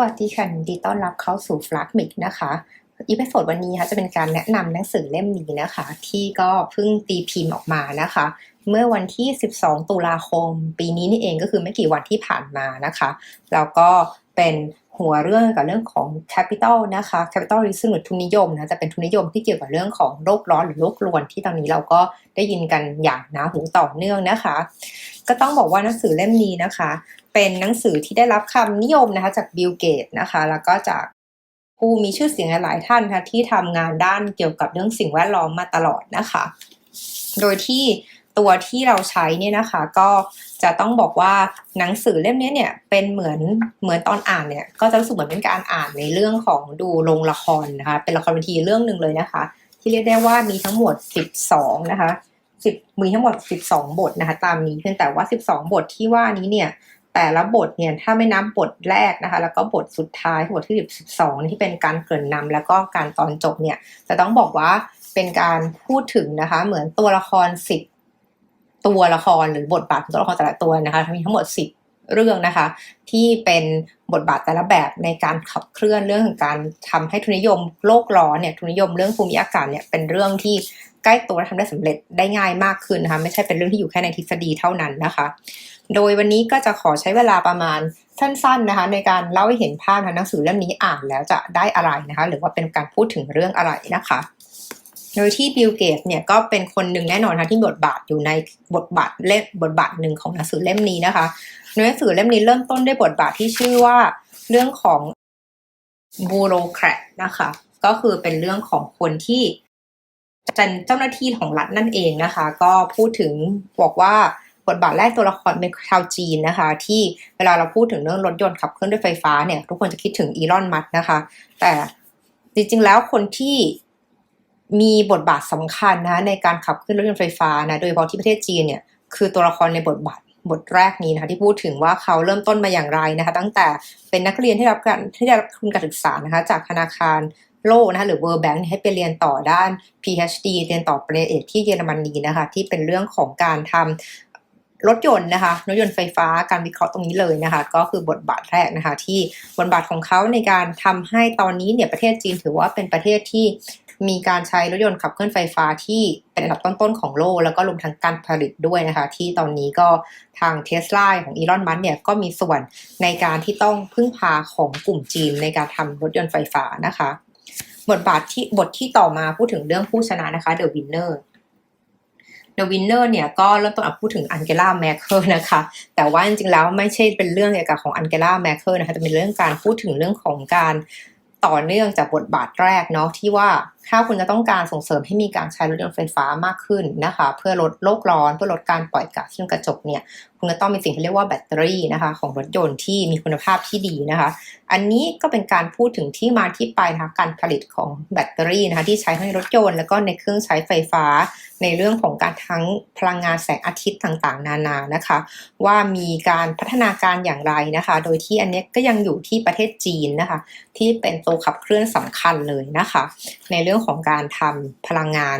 วัสดีค่ะยินดีต้อนรับเข้าสู่ฟลักมิกนะคะอีพิโซดวันนี้ค่ะจะเป็นการแนะนำหนังสือเล่มนี้นะคะ ที่ก็เพิ่งตีพิมพ์ออกมานะคะ เมื่อวันที่ 12 ตุลาคม ปีนี้นี่เองก็คือไม่กี่วันที่ผ่านมานะคะ แล้วก็เป็น หัวเรื่องกับเรื่องของ Capital นะคะ Capital หรือซึ่งทุนนิยมนะจะเป็นทุนนิยมที่เกี่ยวกับเรื่องของโรคร้อนหรือโรครวนที่ตอนนี้เราก็ได้ยินกันอย่างหนาหูต่อเนื่องนะคะ ก็ต้องบอกว่าหนังสือเล่มนี้นะคะ เป็นหนังสือที่ได้รับคำนิยมนะคะจากบิลเกตนะคะ แล้วก็จากผู้มีชื่อเสียงหลายท่านนะคะที่ทำงานด้านเกี่ยวกับเรื่องสิ่งแวดล้อมมาตลอดนะคะ โดยที่ ตัวที่เราใช้เนี่ยนะคะ ก็จะต้องบอกว่าหนังสือเล่มนี้เนี่ยเป็นเหมือนเหมือนตอนอ่านเนี่ย ก็จะรู้สึกเหมือนเป็นการอ่านในเรื่องของดูโรงละครนะคะ เป็นละครเวทีเรื่องหนึ่งเลยนะคะ ที่เรียกได้ว่ามีทั้งหมด 12 นะคะสิบมีทั้งหมด 12 บทนะคะ ตามนี้เพียงแต่ว่า 12 บทที่ว่านี้เนี่ยแต่ละบทเนี่ยถ้าไม่นับบทแรกนะคะ แล้วก็บทสุดท้ายบทที่12 ที่เป็นการเกริ่นนำแล้วก็การตอนจบเนี่ยจะต้องบอกว่าเป็นการพูดถึงนะคะ เหมือนตัวละคร 10 ตัวละครหรือบทบาทของตัวละครแต่ละตัวนะคะมีทั้งหมด 10 เรื่องนะคะ ที่เป็นบทบาทแต่ละแบบในการขับเคลื่อนเรื่องของการทำให้ทุนนิยมโลกร้อนเนี่ยทุนนิยมเรื่องภูมิอากาศเนี่ยเป็นเรื่องที่ใกล้ตัวและทำได้สำเร็จได้ง่ายมากขึ้นนะคะไม่ใช่เป็นเรื่องที่อยู่แค่ในทฤษฎีเท่านั้นนะคะ โดยวันนี้ก็จะขอใช้เวลาประมาณสั้นๆนะคะ ในการเล่าให้เห็นภาพนะหนังสือเล่มนี้อ่านแล้วจะได้อะไรนะคะ หรือว่าเป็นการพูดถึงเรื่องอะไรนะคะ โดยที่บิลเกตเนี่ยก็เป็นคนหนึ่งแน่นอนนะที่บทบาทอยู่ในบทบาทเล่มบทบาทหนึ่งของหนังสือเล่มนี้นะคะหนังสือเล่มนี้เริ่มต้นด้วยบทบาทที่ชื่อว่าเรื่องของบูโรแครตนะคะ ก็คือเป็นเรื่องของคนที่เป็นเจ้าหน้าที่ของรัฐนั่นเองนะคะ ก็พูดถึงบอกว่าบทบาทแรกตัวละครเป็นชาวจีนนะคะ ที่เวลาเราพูดถึงเรื่องรถยนต์ขับเคลื่อนด้วยไฟฟ้าเนี่ย ทุกคนจะคิดถึงอีลอนมัสนะคะ แต่จริงๆแล้วคนที่ มีบทบาทสำคัญนะในการขับเคลื่อนรถยนต์ไฟฟ้านะโดยเฉพาะที่ประเทศจีนเนี่ยคือตัวละครในบทบาทบทแรกนี้นะคะที่พูดถึงว่าเขาเริ่มต้นมาอย่างไรนะคะ ตั้งแต่เป็นนักเรียนที่รับการที่ได้รับทุนการศึกษานะคะจากธนาคารโลกนะคะหรือ World Bank ให้ไปเรียนต่อด้าน PhD เรียนต่อปริญญาเอกที่เยอรมนีนะคะที่เป็นเรื่องของการทำรถยนต์นะคะรถยนต์ไฟฟ้าการวิเคราะห์ตรงนี้เลยนะคะ ก็คือบทบาทแรกนะคะ ที่บทบาทของเขาในการทำให้ตอนนี้เนี่ยประเทศจีนถือว่าเป็นประเทศที่ มีการใช้รถยนต์ขับเคลื่อนไฟฟ้าที่เป็นอันดับต้นๆของโลก แล้วก็รวมทั้งการผลิตด้วยนะคะ ที่ตอนนี้ก็ทางเทสลาของอีลอนมัสเนี่ยก็มีส่วนในการที่ต้องพึ่งพาของกลุ่มจีนในการทำรถยนต์ไฟฟ้านะคะ บทบาทที่บทที่ต่อมาพูดถึงเรื่องผู้ชนะนะคะ The Winner The Winner เนี่ยก็เริ่มต้นพูดถึงอันเกล่าแมคเคิลนะคะ แต่ว่าจริงๆแล้วไม่ใช่เป็นเรื่องเกี่ยวกับของอันเกล่าแมคเคิลนะคะแต่เป็นเรื่องการพูดถึงเรื่องของการต่อเนื่องจากบทบาทแรกเนาะที่ว่า ถ้าคุณจะต้องการส่งเสริมให้มีการใช้รถยนต์ไฟฟ้ามากขึ้นนะคะ เพื่อลดโลกร้อนเพื่อลดการปล่อยก๊าซเรือนกระจกเนี่ยคุณจะต้องมีสิ่งที่เรียกว่าแบตเตอรี่นะคะ ของรถยนต์ที่มีคุณภาพที่ดีนะคะ อันนี้ก็เป็นการพูดถึงที่มาที่ไปนะคะการผลิตของแบตเตอรี่นะคะที่ใช้ในรถยนต์แล้วก็ในเครื่องใช้ไฟฟ้า ในเรื่องของการทั้งพลังงานแสงอาทิตย์ต่างๆ นานานะคะ ว่ามีการพัฒนาการอย่างไรนะคะ โดยที่อันนี้ก็ยังอยู่ที่ประเทศจีนนะคะ ที่เป็นตัวขับเคลื่อนสำคัญเลยนะคะ ในเรื่องื่องของการทำพลังงาน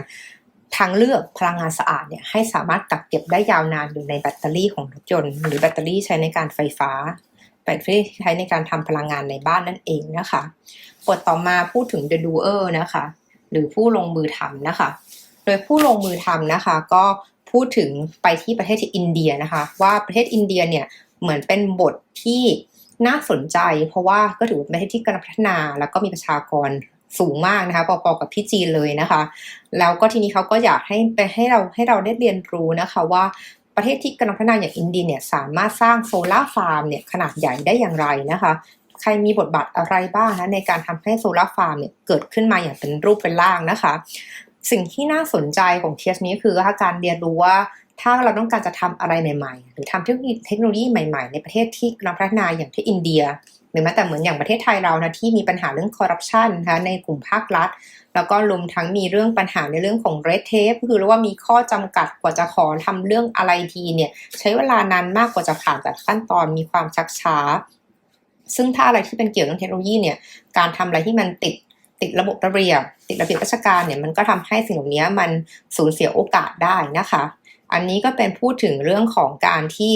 ทางเลือกพลังงานสะอาดเนี่ยให้สามารถกักเก็บได้ยาวนานอยู่ในแบตเตอรี่ของรถยนต์หรือแบตเตอรี่ใช้ในการไฟฟ้า แบตเตอรี่ใช้ในการทำพลังงานในบ้านนั่นเองนะคะบทต่อมาพูดถึง the doer นะคะ หรือผู้ลงมือทำนะคะ โดยผู้ลงมือทำนะคะ ก็พูดถึงไปที่ประเทศอินเดียนะคะ ว่าประเทศอินเดียเนี่ยเหมือนเป็นบทที่น่าสนใจ เพราะว่าก็ถือเป็นประเทศที่กำลังพัฒนา แล้วก็มีประชากร สูงมากนะคะพอๆกับพี่จีนเลยนะคะ แล้วก็ทีนี้เขาก็อยากให้ไปให้เราให้เราได้เรียนรู้นะคะว่าประเทศที่กำลังพัฒนาอย่างอินเดียเนี่ยสามารถสร้างโซลาร์ฟาร์มเนี่ยขนาดใหญ่ได้อย่างไรนะคะ ใครมีบทบาทอะไรบ้างนะในการทำให้โซลาร์ฟาร์มเนี่ยเกิดขึ้นมาอย่างเป็นรูปเป็นร่างนะคะ สิ่งที่น่าสนใจของเทสนี้คือการเรียนรู้ว่าถ้าเราต้องการจะทำอะไรใหม่ ๆ หรือทำเทคโนโลยีใหม่ ๆ ในประเทศที่กำลังพัฒนาอย่างที่อินเดีย รือแม้แต่เหมือนอย่างประเทศไทยเรานะที่มีปัญหาเรื่องคอร์รัปชันนะคะในกลุ่มภาครัฐ แล้วก็รวมทั้งมีเรื่องปัญหาในเรื่องของเรดเทปคือเรียกว่ามีข้อจำกัดกว่าจะขอทำเรื่องอะไรทีเนี่ยใช้เวลานานมากกว่าจะผ่านแต่ขั้นตอนมีความชักช้า ซึ่งถ้าอะไรที่เป็นเกี่ยวกับเทคโนโลยีเนี่ยการทำอะไรที่มันติดติดระบบระเบียบติดระเบียบราชการเนี่ยมันก็ทำให้สิ่งเหล่านี้มันสูญเสียโอกาสได้นะคะ อันนี้ก็เป็นพูดถึงเรื่องของการที่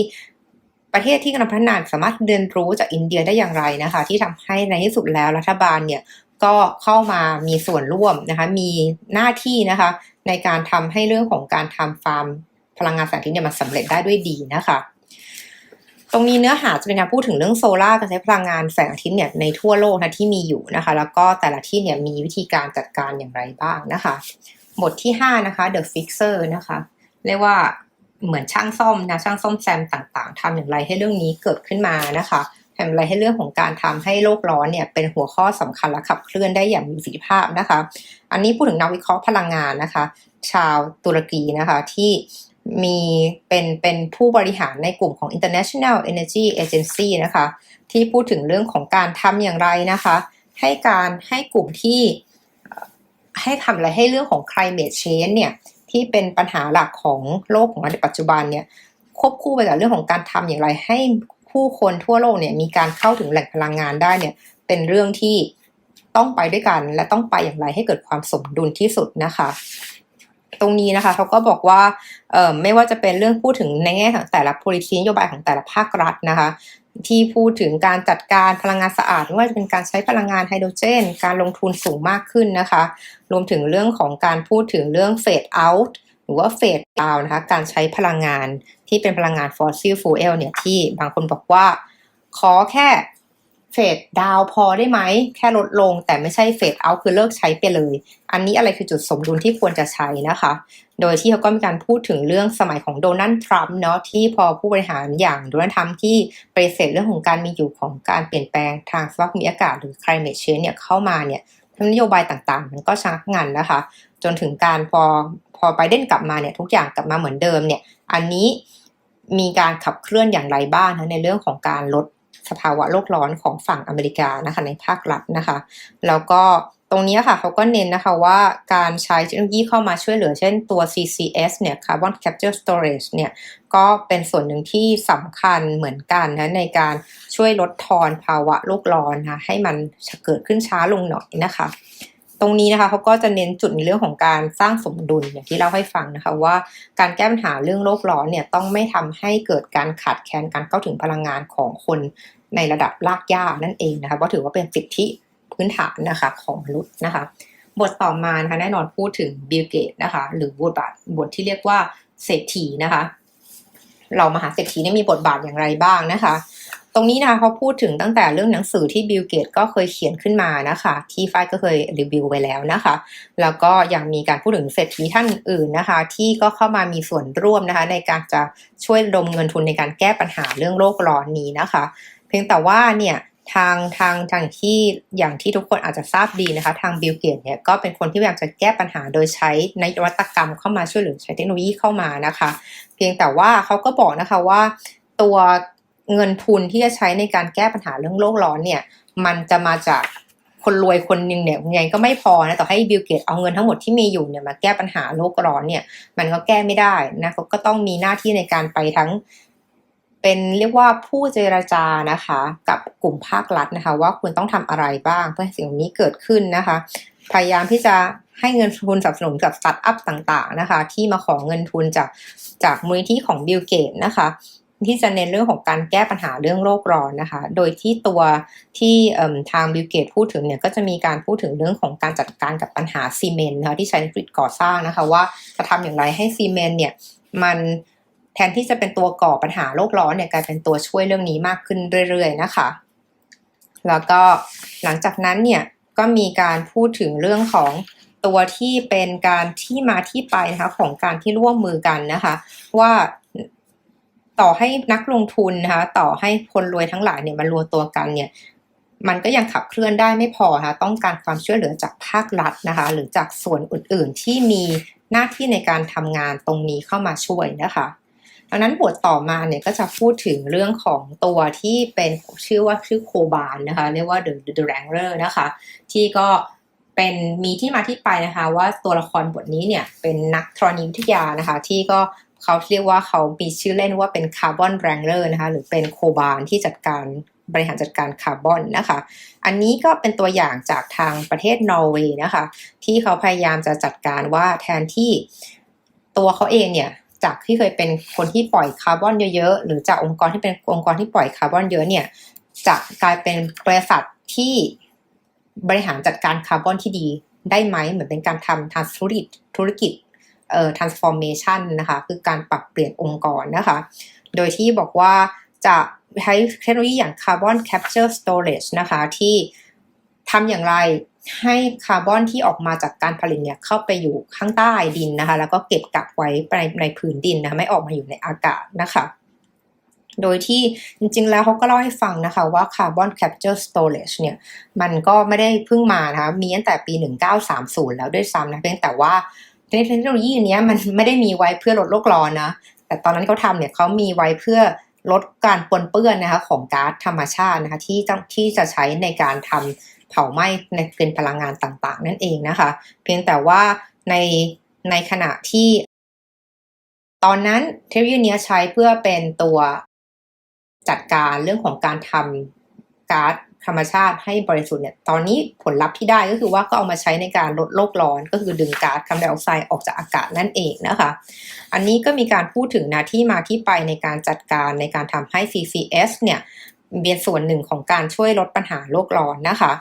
ประเทศที่กำลังพัฒนาสามารถเรียนรู้จากอินเดียได้อย่างไรนะคะ ที่ทำให้ในที่สุดแล้วรัฐบาลเนี่ยก็เข้ามามีส่วนร่วมนะคะ มีหน้าที่นะคะ ในการทำให้เรื่องของการทำฟาร์มพลังงานแสงอาทิตย์เนี่ยมันสำเร็จได้ด้วยดีนะคะตรงนี้เนื้อหาจะเป็นการพูดถึงเรื่องโซลาร์การใช้พลังงานแสงอาทิตย์เนี่ยในทั่วโลกนะที่มีอยู่นะคะ แล้วก็แต่ละที่เนี่ยมีวิธีการจัดการอย่างไรบ้างนะคะ บทที่ 5 นะคะ The Fixer นะคะ เรียกว่า เหมือนช่างซ่อมนะช่างซ่อมแซมต่างๆทำอย่างไรให้เรื่องนี้เกิดขึ้นมานะคะทำอย่างไรให้เรื่องของการทำให้โลกร้อนเนี่ยเป็นหัวข้อสำคัญและขับเคลื่อนได้อย่างมีประสิทธิภาพนะคะ อันนี้พูดถึงนักวิเคราะห์พลังงานนะคะ ชาวตุรกีนะคะที่มีเป็นเป็นผู้บริหารในกลุ่มของ International Energy Agency นะคะ ที่พูดถึงเรื่องของการทำอย่างไรนะคะ ให้การให้กลุ่มที่ให้ทำอะไรให้เรื่องของ climate change เนี่ย ที่เป็นปัญหาหลักของโลกของเราในปัจจุบันเนี่ยควบคู่ไปกับเรื่องของการทำอย่างไรให้ผู้คนทั่วโลกเนี่ยมีการเข้าถึงแหล่งพลังงานได้เนี่ยเป็นเรื่องที่ต้องไปด้วยกัน และต้องไปอย่างไรให้เกิดความสมดุลที่สุดนะคะ ตรงนี้นะคะเขาก็บอกว่าเอ่อไม่ว่าจะเป็นเรื่องพูดถึงในแง่ของแต่ละ policy นโยบายของแต่ละภาครัฐนะคะ ที่พูดถึงการจัดการพลังงานสะอาดไม่ว่าจะเป็นการใช้พลังงานไฮโดรเจน การลงทุนสูงมากขึ้นนะคะ รวมถึงเรื่องของการพูดถึงเรื่อง f a ดเอาท์หรือว่า f a ดดาวนะคะการใช้พลังงานที่เป็นพลังงานฟอสซิลฟูเอลเนี่ยที่บางคนบอกว่า ขอแค่ เฟดดาวพอได้ไหม แค่ลดลงแต่ไม่ใช่เฟดเอาคือเลิกใช้ไปเลย อันนี้อะไรคือจุดสมดุลที่ควรจะใช้นะคะ โดยที่เขาก็มีการพูดถึงเรื่องสมัยของโดนัลด์ทรัมป์เนาะที่พอผู้บริหารอย่างโดนัลด์ทรัมป์ที่ปฏิเสธเรื่องของการมีอยู่ของการเปลี่ยนแปลงทางสภาพภูมิอากาศหรือ climate change เนี่ยเข้ามาเนี่ยนโยบายต่างๆ มันก็ชะงักงันนะคะ จนถึงการพอพอไบเดนกลับมาเนี่ยทุกอย่างกลับมาเหมือนเดิมเนี่ยอันนี้มีการขับเคลื่อนอย่างไรบ้างนะในเรื่องของการลด สภาวะโลกร้อนของฝั่งอเมริกานะคะในภาครัฐนะคะ แล้วก็ตรงนี้ค่ะเขาก็เน้นนะคะว่าการใช้เทคโนโลยีเข้ามาช่วยเหลือเช่นตัว CCS เนี่ย Carbon Capture Storage เนี่ยก็เป็นส่วนหนึ่งที่สำคัญเหมือนกันนะในการช่วยลดทอนภาวะโลกร้อนนะให้มันเกิดขึ้นช้าลงหน่อยนะคะ ตรงนี้นะคะเขาก็จะเน้นจุดในเรื่องของการสร้างสมดุลอย่างที่เล่าให้ฟังนะคะว่าการแก้ปัญหาเรื่องโลกร้อนเนี่ยต้องไม่ทำให้เกิดการขาดแคลนการเข้าถึงพลังงานของคนในระดับลากย่านั่นเองนะคะเพราะถือว่าเป็นสิทธิพื้นฐานนะคะของมนุษย์นะคะบทต่อมานะคะแน่นอนพูดถึงบิลเกตนะคะหรือบทบาทบทที่เรียกว่าเศรษฐีนะคะ เรามหาเศรษฐีนี่มีบทบาทอย่างไรบ้างนะคะ ตรงนี้นะคะเขาพูดถึงตั้งแต่เรื่องหนังสือที่บิลเกตก็เคยเขียนขึ้นมานะคะ ที่ฝ้ายก็เคยรีวิวไว้แล้วนะคะ แล้วก็ยังมีการพูดถึงเศรษฐีท่านอื่นนะคะ ที่ก็เข้ามามีส่วนร่วมนะคะ ในการจะช่วยดมเงินทุนในการแก้ปัญหาเรื่องโลกร้อนนี้นะคะ เพียงแต่ว่าเนี่ยทางทางทางที่อย่างที่ทุกคนอาจจะทราบดีนะคะ ทางบิลเกตเนี่ยก็เป็นคนที่พยายามจะแก้ปัญหาโดยใช้นวัตกรรมเข้ามาช่วยเหลือใช้เทคโนโลยีเข้ามานะคะ เพียงแต่ว่าเขาก็บอกนะคะว่าตัว เงินทุนที่จะใช้ในการแก้ปัญหาเรื่องโลกร้อนเนี่ยมันจะมาจากคนรวยคนหนึ่งเนี่ยยังไงก็ไม่พอนะต่อให้บิลเกตเอาเงินทั้งหมดที่มีอยู่เนี่ยมาแก้ปัญหาโลกร้อนเนี่ยมันก็แก้ไม่ได้นะเขาก็ต้องมีหน้าที่ในการไปทั้ง เป็นเรียกว่าผู้เจรจานะคะ กับกลุ่มภาครัฐนะคะ ว่าคุณต้องทำอะไรบ้างเพื่อให้สิ่งนี้เกิดขึ้นนะคะ พยายามที่จะให้เงินทุนสนับสนุนกับสตาร์ทอัพต่างๆนะคะ ที่มาขอเงินทุนจากจากมูลนิธิของบิลเกตนะคะ ที่จะเน้นเรื่องของการแก้ปัญหาเรื่องโลกร้อนนะคะ โดยที่ตัวที่ทางบิลเกตพูดถึงเนี่ยก็จะมีการพูดถึงเรื่องของการจัดการกับปัญหาซีเมนต์นะคะที่ใช้ในกริดก่อสร้างนะคะ ว่าจะทำอย่างไรให้ซีเมนต์เนี่ยมันแทนที่จะเป็นตัวก่อปัญหาโลกร้อนเนี่ยกลายเป็นตัวช่วยเรื่องนี้มากขึ้นเรื่อยๆนะคะ แล้วก็หลังจากนั้นเนี่ยก็มีการพูดถึงเรื่องของตัวที่เป็นการที่มาที่ไปนะคะของการที่ร่วมมือกันนะคะ ว่า ต่อให้นักลงทุนนะคะต่อให้คนรวยทั้งหลายเนี่ยมารวมตัวกันเนี่ยมันก็ยังขับเคลื่อนได้ไม่พอนะคะต้องการความช่วยเหลือจากภาครัฐนะคะ หรือจากส่วนอื่นๆ ที่มีหน้าที่ในการทำงานตรงนี้เข้ามาช่วยนะคะดังนั้นบทต่อมาเนี่ยก็จะพูดถึงเรื่องของตัวที่เป็นชื่อว่าชื่อโคบานนะคะเรียกว่า The The Wrangler นะคะ ที่ก็เป็นมีที่มาที่ไปนะคะ ว่าตัวละครบทนี้เนี่ยเป็นนักธรณีวิทยานะคะ ที่ก็ เขาเรียกว่าเขามีชื่อเล่นว่าเป็นคาร์บอนแรงเลอร์นะคะหรือเป็นโคบานที่จัดการบริหารจัดการคาร์บอนนะคะ อันนี้ก็เป็นตัวอย่างจากทางประเทศนอร์เวย์นะคะ ที่เขาพยายามจะจัดการว่าแทนที่ตัวเขาเองเนี่ยจากที่เคยเป็นคนที่ปล่อยคาร์บอนเยอะๆ หรือจากองค์กรที่เป็นองค์กรที่ปล่อยคาร์บอนเยอะเนี่ยจะกลายเป็นบริษัทที่บริหารจัดการคาร์บอนที่ดีได้ไหมเหมือนเป็นการทำทางธุรกิจธุรกิจ เอ่อ transformation นะคะ คือการปรับเปลี่ยนองค์กรนะคะ โดยที่บอกว่าจะใช้เทคโนโลยีอย่าง carbon capture storage นะคะ ที่ทำอย่างไรให้คาร์บอนที่ออกมาจากการผลิตเนี่ยเข้าไปอยู่ข้างใต้ดินนะคะ แล้วก็เก็บกักไว้ในในพื้นดินนะคะไม่ออกมาอยู่ในอากาศนะคะ โดยที่จริงๆแล้วเขาก็เล่าให้ฟังนะคะว่า Carbon Capture Storage เนี่ย มันก็ไม่ได้เพิ่งมานะคะมีตั้งแต่ปี 1930 แล้วด้วยซ้ำนะเพียงแต่ว่า เทคโนโลยีนี้มันไม่ได้มีไว้เพื่อลดโลกร้อนนะ แต่ตอนนั้นเขาทำเนี่ยเขามีไว้เพื่อลดการปนเปื้อนนะคะของก๊าซธรรมชาตินะคะที่ที่จะใช้ในการทำเผาไหม้ในเป็นพลังงานต่างๆ นั่นเองนะคะ เพียงแต่ว่าในในขณะที่ ตอนนั้นเทคโนโลยีนี้ใช้เพื่อเป็นตัวจัดการเรื่องของการทำก๊าซ ธรรมชาติให้บริสุทธิ์เนี่ย ตอนนี้ผลลัพธ์ที่ได้ก็คือว่าก็เอามาใช้ในการลดโลกร้อน ก็คือดึงก๊าซคาร์บอนไดออกไซด์ออกจากอากาศนั่นเองนะคะ อันนี้ก็มีการพูดถึงนะที่มาที่ไปในการจัดการในการทำให้ CCS เนี่ยเป็นส่วนหนึ่งของการช่วยลดปัญหาโลกร้อนนะคะ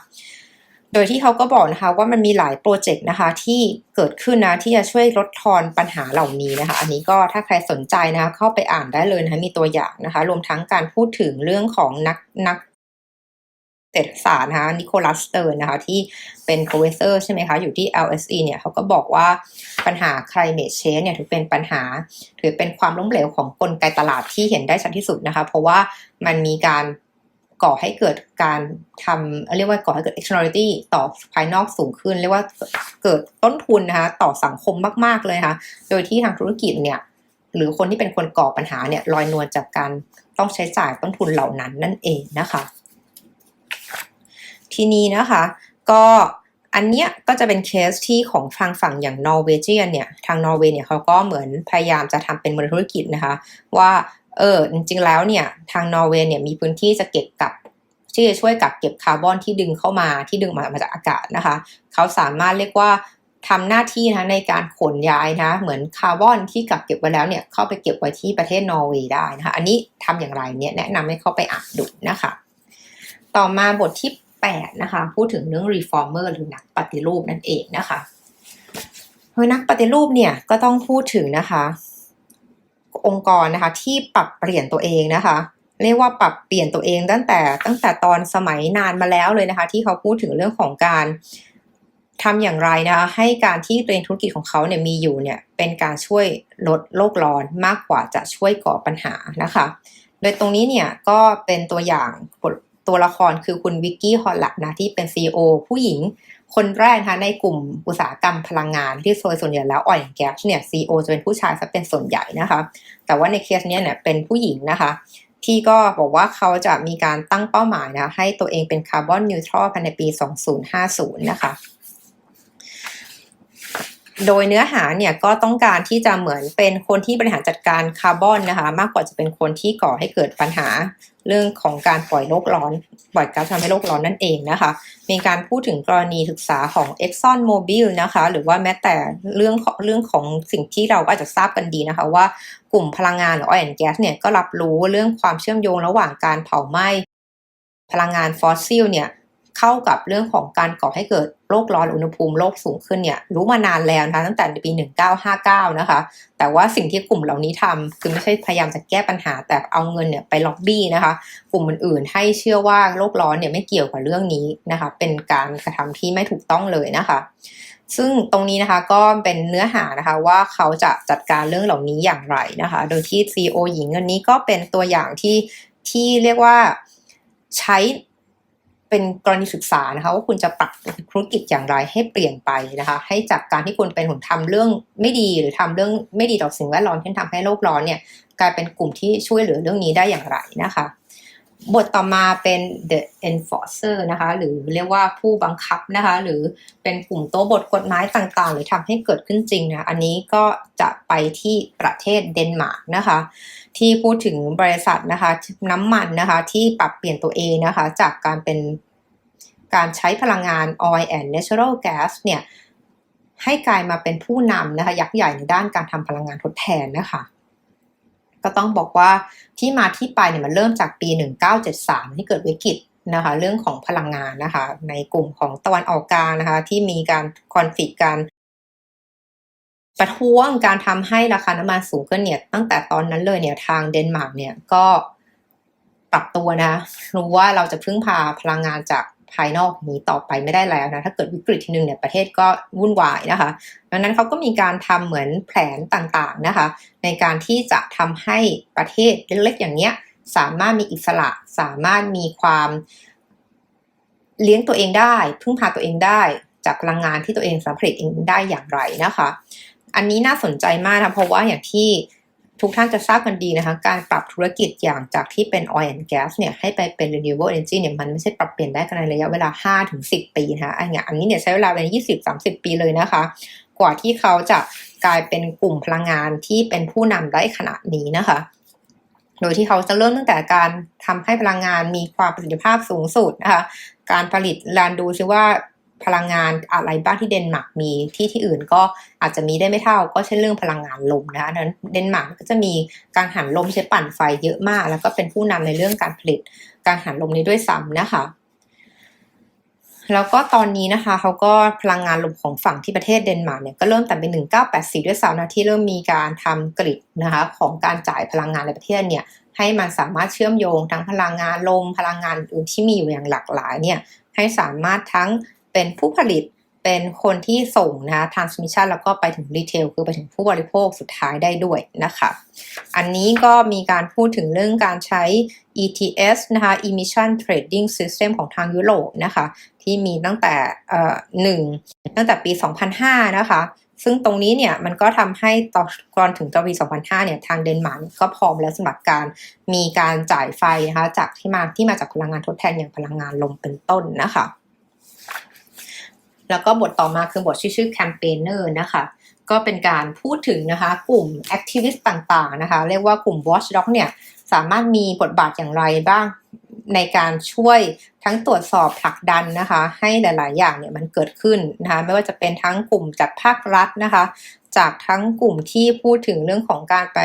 โดยที่เขาก็บอกนะคะว่ามันมีหลายโปรเจกต์นะคะที่เกิดขึ้นนะที่จะช่วยลดทอนปัญหาเหล่านี้นะคะ อันนี้ก็ถ้าใครสนใจนะคะเข้าไปอ่านได้เลยนะคะมีตัวอย่างนะคะ รวมทั้งการพูดถึงเรื่องของนักนัก เศรษฐศาสตร์นะคะนิโคลัสเตอร์นะคะที่เป็นโปรเฟสเซอร์ใช่ไหมคะ อยู่ที่ LSE เนี่ยเขาก็บอกว่าปัญหา climate change เนี่ยถือเป็นปัญหา ถือเป็นความล้มเหลวของกลไกตลาดที่เห็นได้ชัดที่สุดนะคะ เพราะว่ามันมีการก่อให้เกิดการทำเรียกว่าก่อให้เกิด externality ต่อภายนอกสูงขึ้น เรียกว่าเกิดต้นทุนนะคะต่อสังคมมาก ๆ เลยนะคะโดยที่ทางธุรกิจเนี่ยหรือคนที่เป็นคนก่อปัญหาเนี่ยลอยนวลจากการต้องใช้จ่ายต้นทุนเหล่านั้นนั่นเองนะคะ ทีนี้นะคะ ก็อันเนี้ยก็จะเป็นเคสที่ของทางฝั่งอย่างนอร์เวเจียนเนี่ยทางนอร์เวย์เนี่ยเขาก็เหมือนพยายามจะทำเป็นมูลธุรกิจนะคะ ว่าเออจริงๆแล้วเนี่ยทางนอร์เวย์เนี่ยมีพื้นที่จะเก็บกับที่จะช่วยกับเก็บคาร์บอนที่ดึงเข้ามาที่ดึงมามาจากอากาศนะคะ เขาสามารถเรียกว่าทำหน้าที่นะในการขนย้ายนะเหมือนคาร์บอนที่กักเก็บไว้แล้วเนี่ยเข้าไปเก็บไว้ที่ประเทศนอร์เวย์ได้นะคะ อันนี้ทำอย่างไรเนี่ยแนะนำให้เข้าไปอ่านดูนะคะ ต่อมาบทที่ 8 นะคะ พูดถึงเรื่อง reformer หรือนักปฏิรูปนั่นเองนะคะเฮ้ยนักปฏิรูปเนี่ยก็ต้องพูดถึงนะคะ องค์กรนะคะที่ปรับเปลี่ยนตัวเองนะคะ เรียกว่าปรับเปลี่ยนตัวเองตั้งแต่ตั้งแต่ตอนสมัยนานมาแล้วเลยนะคะ ที่เขาพูดถึงเรื่องของการทำอย่างไรนะคะให้การที่เรียนธุรกิจของเขาเนี่ยมีอยู่เนี่ยเป็นการช่วยลดโลกร้อนมากกว่าจะช่วยก่อปัญหานะคะ โดยตรงนี้เนี่ยก็เป็นตัวอย่าง ตัวละครคือคุณวิกกี้ฮอลลักนะที่เป็น CEO ผู้หญิงคนแรกนะคะในกลุ่มอุตสาหกรรมพลังงานที่โดยส่วนใหญ่แล้วออยล์แก๊สเนี่ยซีอจะเป็นผู้ชายซะเป็นส่วนใหญ่นะคะ แต่ว่าในเคสเนี้ยเนี่ยเป็นผู้หญิงนะคะ ที่ก็บอกว่าเขาจะมีการตั้งเป้าหมายนะให้ตัวเองเป็นคาร์บอนนิวทรัลภายในปี 2050 นะคะ โดยเนื้อหาเนี่ยก็ต้องการที่จะเหมือนเป็นคนที่บริหารจัดการคาร์บอนนะคะ มากกว่าจะเป็นคนที่ก่อให้เกิดปัญหาเรื่องของการปล่อยโลกร้อน ปล่อยก๊าซทำให้โลกร้อนนั่นเองนะคะ มีการพูดถึงกรณีศึกษาของ Exxon Mobil นะคะ หรือว่าแม้แต่เรื่องของเรื่องของสิ่งที่เราก็อาจจะทราบกันดีนะคะ ว่ากลุ่มพลังงานหรือ oil and gas เนี่ยก็รับรู้เรื่องความเชื่อมโยงระหว่างการเผาไหม้พลังงานฟอสซิลเนี่ย เข้ากับเรื่องของการก่อให้เกิดโลกร้อนอุณหภูมิโลกสูงขึ้นเนี่ยรู้มานานแล้วนะคะตั้งแต่ปี 1959 นะคะ แต่ว่าสิ่งที่กลุ่มเหล่านี้ทำคือไม่ใช่พยายามจะแก้ปัญหา แต่เอาเงินเนี่ยไปล็อบบี้นะคะ กลุ่มอื่นๆ ให้เชื่อว่าโลกร้อนเนี่ยไม่เกี่ยวกับเรื่องนี้นะคะ เป็นการกระทำที่ไม่ถูกต้องเลยนะคะ ซึ่งตรงนี้นะคะก็เป็นเนื้อหานะคะว่าเขาจะจัดการเรื่องเหล่านี้อย่างไรนะคะ โดยที่ CEO หญิงอันนี้ก็เป็นตัวอย่างที่ที่เรียกว่าใช้ เป็นกรณีศึกษานะคะว่าคุณจะปรับธุรกิจอย่างไรให้เปลี่ยนไปนะคะ ให้จากการที่คุณเป็นหุ่นทำเรื่องไม่ดีหรือทำเรื่องไม่ดีต่อสิ่งแวดล้อมที่ทำให้โลกร้อนเนี่ยกลายเป็นกลุ่มที่ช่วยเหลือเรื่องนี้ได้อย่างไรนะคะ บทต่อมาเป็น the enforcer นะคะ หรือเรียกว่าผู้บังคับนะคะ หรือเป็นกลุ่มโต๊ะบทกฎหมายต่างๆ หรือทำให้เกิดขึ้นจริงนะ อันนี้ก็จะไปที่ประเทศเดนมาร์กนะคะ ที่พูดถึงบริษัทนะคะน้ำมันนะคะ ที่ปรับเปลี่ยนตัวเองนะคะ จากการเป็นการใช้พลังงาน oil and natural gas เนี่ยให้กลายมาเป็นผู้นำนะคะ ยักษ์ใหญ่ในด้านการทำพลังงานทดแทนนะคะ ก็ต้องบอกว่าที่มาที่ไปเนี่ยมันเริ่มจากปี 1973 ที่เกิดวิกฤตนะคะเรื่องของพลังงานนะคะในกลุ่มของตะวันออกกลางนะคะที่มีการคอนฟ lict การประท้วงการทำให้ราคาน้ำมันสูงขึ้นเนี่ยตั้งแต่ตอนนั้นเลยเนี่ยทางเดนมาร์กเนี่ยก็ปรับตัวนะรู้ว่าเราจะพึ่งพาพลังงานจาก ภายนอกนี้ต่อไปไม่ได้แล้วนะถ้าเกิดวิกฤตทีนึงเนี่ยประเทศก็วุ่นวายนะคะดังนั้นเขาก็มีการทำเหมือนแผนต่างๆนะคะ ในการที่จะทำให้ประเทศเล็กๆอย่างเนี้ยสามารถมีอิสระสามารถมีความเลี้ยงตัวเองได้ พึ่งพาตัวเองได้จากพลังงานที่ตัวเองสามารถผลิตเองได้อย่างไรนะคะ อันนี้น่าสนใจมากนะเพราะว่าอย่างที่ ทุกท่านจะทราบกันดีนะคะ การปรับธุรกิจอย่างจากที่เป็น oil and gas เนี่ยให้ไปเป็น renewable energy เนี่ยมันไม่ใช่ปรับเปลี่ยนได้กันในระยะเวลา 5-10 ปีนะคะอันนี้อันนี้เนี่ยใช้เวลาเป็น20-30 ปีเลยนะคะ กว่าที่เขาจะกลายเป็นกลุ่มพลังงานที่เป็นผู้นำได้ขนาดนี้นะคะ โดยที่เขาจะเริ่มตั้งแต่การทำให้พลังงานมีความประสิทธิภาพสูงสุดนะคะ การผลิตลานดูซิว่า พลังงานอะไรบ้างที่เดนมาร์กมีที่ที่อื่นก็อาจจะมีได้ไม่เท่า ก็เช่นเรื่องพลังงานลมนะคะนั้นเดนมาร์กก็จะมีการหันลมใช้ปั่นไฟเยอะมาก แล้วก็เป็นผู้นำในเรื่องการผลิตการหันลมนี้ด้วยซ้ำนะคะ แล้วก็ตอนนี้นะคะเขาก็พลังงานลมของฝั่งที่ประเทศเดนมาร์กเนี่ยก็เริ่มแต่เป็น1984 ด้วยซ้ำนะที่เริ่มมีการทำกริดนะคะของการจ่ายพลังงานในประเทศเนี่ยให้มันสามารถเชื่อมโยงทั้งพลังงานลมพลังงานอื่นที่มีอยู่อย่างหลากหลายเนี่ยให้สามารถทั้ง เป็นผู้ผลิตเป็นคนที่ส่งนะคะ transmission แล้วก็ไปถึงรีเทลคือไปถึงผู้บริโภคสุดท้ายได้ด้วยนะคะ อันนี้ก็มีการพูดถึงเรื่องการใช้ ETS นะคะ Emission Trading System ของทางยุโรปนะคะ ที่มีตั้งแต่หนึ่งตั้งแต่ปี 2005 นะคะ ซึ่งตรงนี้เนี่ยมันก็ทำให้ตอนก่อนถึงตปี 2005 เนี่ยทางเดนมาร์กก็พร้อมแล้วสำหรับการมีการจ่ายไฟนะคะจากที่มาที่มาจากพลังงานทดแทนอย่างพลังงานลมเป็นต้นนะคะ แล้วก็บทต่อมาคือบทชื่อชื่อแคมเปญเนอร์นะคะก็เป็นการพูดถึงนะคะกลุ่มแอคทิวิสต์ต่างๆนะคะเรียกว่ากลุ่ม Watchdog เนี่ยสามารถมีบทบาทอย่างไรบ้างในการช่วยทั้งตรวจสอบผลักดันนะคะ ให้หลาย ๆ อย่างเนี่ยมันเกิดขึ้นนะคะไม่ว่าจะเป็นทั้งกลุ่มจากภาครัฐนะคะ จากทั้งกลุ่มที่พูดถึงเรื่องของการไป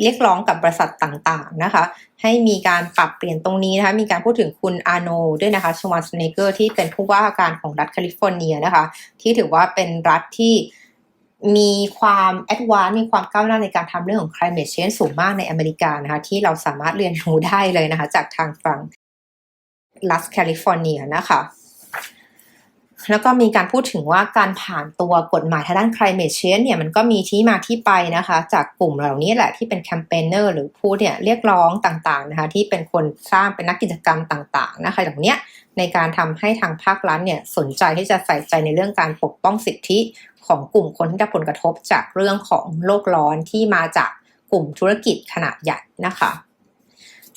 เรียกร้องกับบริษัทต่างๆนะคะ ให้มีการปรับเปลี่ยนตรงนี้นะคะ มีการพูดถึงคุณอาโนด้วยนะคะชวานสเนเกอร์ที่เป็นผู้ว่าการของรัฐแคลิฟอร์เนียนะคะ ที่ถือว่าเป็นรัฐที่มีความแอดวานซ์มีความก้าวหน้าในการทำเรื่องของ climate change สูงมากในอเมริกานะคะ ที่เราสามารถเรียนรู้ได้เลยนะคะ จากทางฝั่งรัฐแคลิฟอร์เนียนะคะ แล้วก็มีการพูดถึงว่าการผ่านตัวกฎหมายทางด้าน climate change เนี่ยมันก็มีที่มาที่ไปนะคะ จากกลุ่มเหล่านี้แหละที่เป็นแคมเปญเนอร์หรือผู้เนี่ยเรียกร้องต่างๆนะคะที่เป็นคนสร้างเป็นนักกิจกรรมต่างๆนะคะอย่างเนี้ยในการทำให้ทางภาครัฐเนี่ยสนใจที่จะใส่ใจในเรื่องการปกป้องสิทธิของกลุ่มคนที่ได้ผลกระทบจากเรื่องของโลกร้อนที่มาจากกลุ่มธุรกิจขนาดใหญ่นะคะ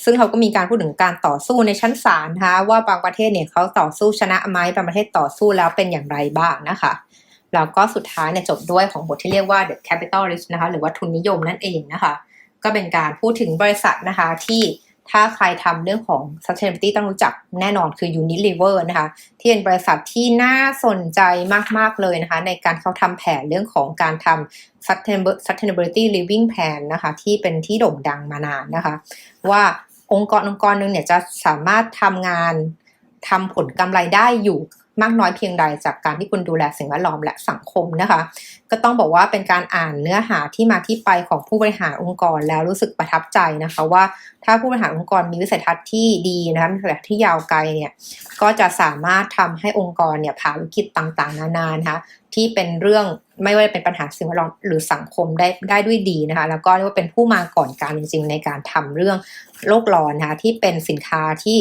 ซึ่งเขาก็มีการพูดถึงการต่อสู้ในชั้นศาลนะคะว่าบางประเทศเนี่ยเขาต่อสู้ชนะไหมบางประเทศต่อสู้แล้วเป็นอย่างไรบ้างนะคะแล้วก็สุดท้ายเนี่ยจบด้วยของบทที่เรียกว่า the capitalist นะคะหรือว่าทุนนิยมนั่นเองนะคะ ก็เป็นการพูดถึงบริษัทนะคะที่ ถ้าใครทำเรื่องของ sustainability ต้องรู้จักแน่นอนคือ Unilever นะคะ ที่เป็นบริษัทที่น่าสนใจมาก ๆ เลยนะคะ ในการเขาทำแผนเรื่องของการทำ sustainability living plan นะคะ ที่เป็นที่โด่งดังมานานนะคะ ว่าองค์กรองค์กรหนึ่งเนี่ยจะสามารถทำงานทำผลกำไรได้อยู่ มากน้อยเพียงใดจากการที่คุณดูแลสิ่งแวดล้อมและสังคมนะคะ ก็ต้องบอกว่าเป็นการอ่านเนื้อหาที่มาที่ไปของผู้บริหารองค์กรแล้วรู้สึกประทับใจนะคะว่าถ้าผู้บริหารองค์กรมีวิสัยทัศน์ที่ดีนะคะมีวิสัยทัศน์ที่ยาวไกลเนี่ยก็จะสามารถทำให้องค์กรเนี่ยผ่านวิกฤตต่างๆ นานานะคะที่เป็นเรื่องไม่ว่าจะเป็นปัญหาสิ่งแวดล้อมหรือสังคมได้ได้ด้วยดีนะคะ แล้วก็เรียกว่าเป็นผู้มาก่อนการจริงๆ ในการทำเรื่องโลกร้อนนะคะที่เป็นสินค้าที่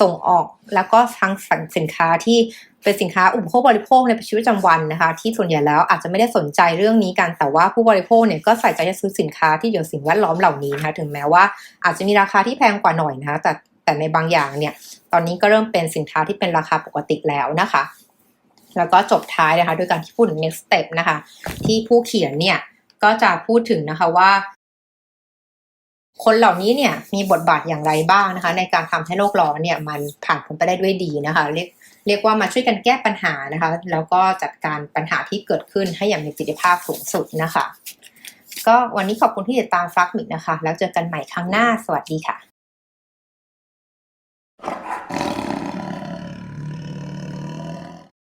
ส่งออก แล้วก็ทั้งสินค้าที่เป็นสินค้าอุปโภคบริโภคในชีวิตประจำวันนะคะ ที่ส่วนใหญ่แล้วอาจจะไม่ได้สนใจเรื่องนี้กันแต่ว่าผู้บริโภคเนี่ยก็ใส่ใจจะซื้อสินค้าที่เกี่ยวสิ่งแวดล้อมเหล่านี้นะคะถึงแม้ว่าอาจจะมีราคาที่แพงกว่าหน่อยนะคะแต่แต่ในบางอย่างเนี่ย ตอนนี้ก็เริ่มเป็นสินค้าที่เป็นราคาปกติแล้วนะคะ แล้วก็จบท้ายนะคะ ด้วยการที่พูดถึง next step นะคะ ที่ผู้เขียนเนี่ยก็จะพูดถึงนะคะว่า คนเหล่านี้เนี่ยมีบทบาทอย่างไรบ้างนะคะ ในการทำให้โลกร้อนเนี่ยมันผ่านพ้นไปได้ด้วยดีนะคะ เรียกเรียกว่ามาช่วยกันแก้ปัญหานะคะ แล้วก็จัดการปัญหาที่เกิดขึ้นให้อย่างมีประสิทธิภาพสูงสุดนะคะ ก็วันนี้ขอบคุณที่ติดตามฟลักมิกนะคะ แล้วเจอกันใหม่ครั้งหน้าสวัสดีค่ะ